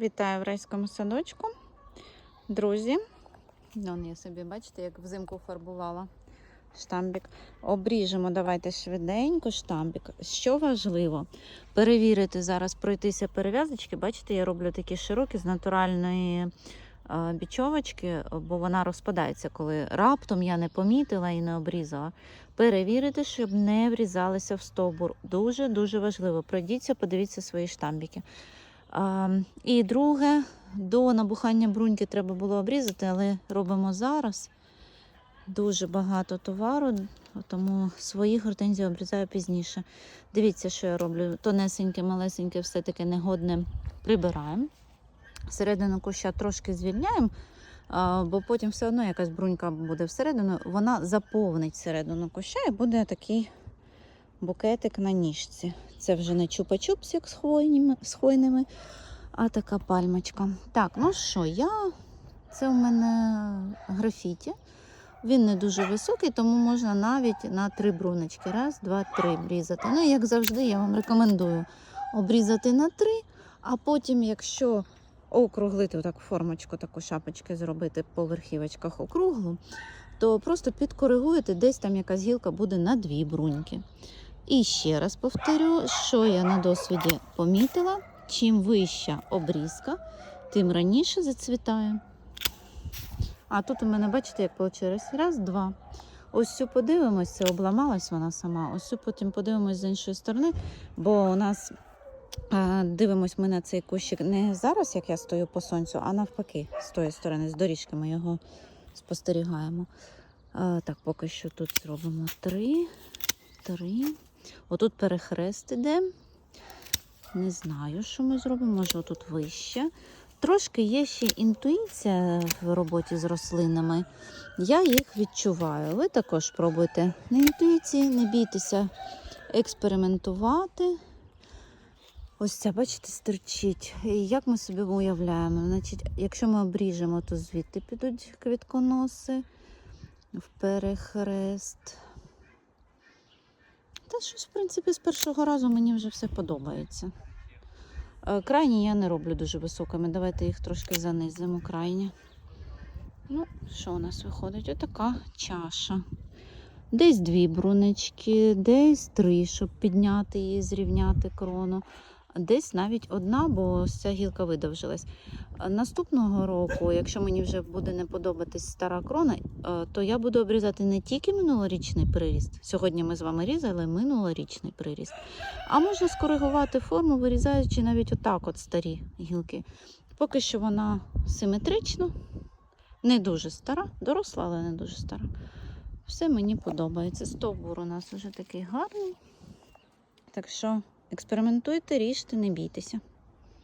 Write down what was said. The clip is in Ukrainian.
Вітаю в райському садочку. Друзі, Вон я собі, бачите, як взимку фарбувала штамбік. Обріжемо, давайте швиденько штамбік. Що важливо, перевірити зараз, пройтися перев'язочки. Бачите, я роблю такі широкі з натуральної бічовочки, бо вона розпадається, коли раптом я не помітила і не обрізала. Перевірити, щоб не врізалися в стовбур. Дуже-дуже важливо. Пройдіться, подивіться свої штамбіки. І друге, до набухання бруньки треба було обрізати, але робимо зараз. Дуже багато товару, тому свої гортензії обрізаю пізніше. Дивіться, що я роблю. Тонесеньке, малесеньке, все таки негодне прибираємо. Середину куща трошки звільняємо, бо потім все одно якась брунька буде всередину. Вона заповнить середину куща і буде такий букетик на ніжці. Це вже не чупа-чупс, як з хвойними, з хвойними, а така пальмочка. Так, ну що, я. Це у мене графіті. Він не дуже високий, тому можна навіть на три бруночки. Раз, два, три обрізати. Ну, як завжди, я вам рекомендую обрізати на три, а потім, якщо округлити отак формочку, таку шапочки зробити по верхівочках округлу, то просто підкоригуєте, десь там якась гілка буде на дві бруньки. І ще раз повторю, що я на досвіді помітила: чим вища обрізка, тим раніше зацвітає. А тут у мене, бачите, як вийшло? Раз, два. Ось цю подивимось, це обламалась вона сама. Ось цю потім подивимось з іншої сторони, бо у нас е, дивимось ми на цей кущик не зараз, як я стою по сонцю, а навпаки, з тої сторони, з доріжки ми його спостерігаємо. Е, так, поки що тут зробимо три, три. Отут перехрест іде. Не знаю, що ми зробимо, може отут вище. Трошки є ще інтуїція в роботі з рослинами. Я їх відчуваю. Ви також пробуйте на інтуїції, не бійтеся експериментувати. Ось ця, бачите, стирчить. І як ми собі уявляємо? Значить, якщо ми обріжемо, то звідти підуть квітконоси в перехрест. Та щось, в принципі, з першого разу мені вже все подобається. Е, Крайні я не роблю дуже високими. Давайте їх трошки занизимо крайні. Ну, що у нас виходить? Отака чаша. Десь дві брунечки, десь три, щоб підняти її, зрівняти крону. Десь навіть одна, бо ця гілка видовжилась. Наступного року, якщо мені вже буде не подобатись стара крона, е, то я буду обрізати не тільки минулорічний приріст. Сьогодні ми з вами різали минулорічний приріст. А можна скоригувати форму, вирізаючи навіть отак от старі гілки. Поки що вона симетрична, не дуже стара, доросла, але не дуже стара. Все мені подобається. Стовбур у нас вже такий гарний. Так що експериментуйте, ріжте, не бійтеся.